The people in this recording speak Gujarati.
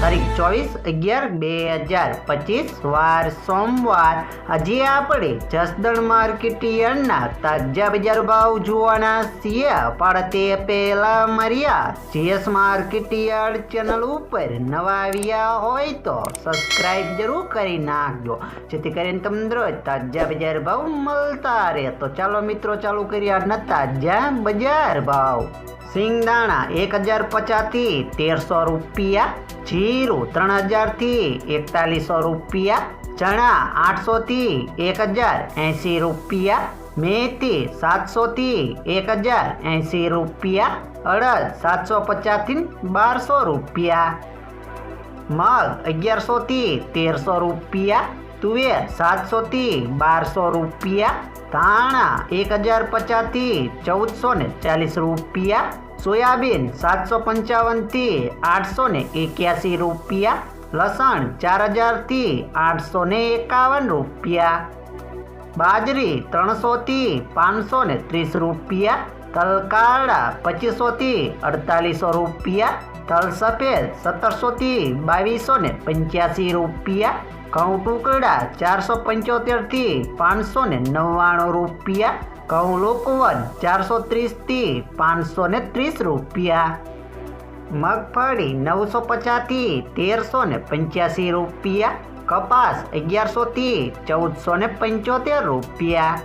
તારીખ ચોવીસ અગિયાર બે હજાર પચીસ, વાર સોમવાર. આજે આપણે જસદણ માર્કેટ તાજા બજાર ભાવ જોવાના છીએ. પણ તે પહેલા મર્યા. જીએસ માર્કેટ યાર્ડ ચેનલ ઉપર નવા આવ્યા હોય તો સબસ્ક્રાઇબ જરૂર કરી નાખજો. જેથી કરીને તમને રોજ તાજા બજાર ભાવ મળતા રહે. તો ચાલો મિત્રો, ચાલુ કરીએ આજના તાજા બજાર ભાવ. સિંગદાણા એક હજાર પચાસથી તેરસો રૂપિયા, જીરું ત્રણ હજારથી એકતાલીસો રૂપિયા, ચણા આઠસોથી એક હજાર એંસી રૂપિયા, મેથી સાતસોથી એક હજાર એંસી રૂપિયા, અડદ સાતસો પચાસથી બારસો રૂપિયા, મગ અગિયારસોથી તેરસો રૂપિયા, તુવેર સાતસોથી બારસો રૂપિયા, ધાણા એક હજાર પચાસથી ચૌદસો ને ચાલીસ રૂપિયા સોયાબીન સાતસો પંચાવનથી આઠસો ને એક્યાસી રૂપિયા, લસણ ચાર હજારથી આઠસો ને એકાવન રૂપિયા, બાજરી ત્રણસોથી પાંચસો ને ત્રીસ રૂપિયા તલ કાળા પચીસોથી અડતાલીસો રૂપિયા, તલ સફેદ સત્તરસોથી બાવીસો ને પંચ્યાસી રૂપિયા ઘઉં ટુકડા ચારસો પંચોતેરથી પાંચસો ને નવ્વાણું રૂપિયા. ઘઉં લોકવન ચારસો ત્રીસથી પાંચસો ને ત્રીસ રૂપિયા. મગફળી નવસો પચાસથી તેરસો ને પંચ્યાસી રૂપિયા. કપાસ અગિયારસોથી ચૌદસો ને પંચોતેર રૂપિયા.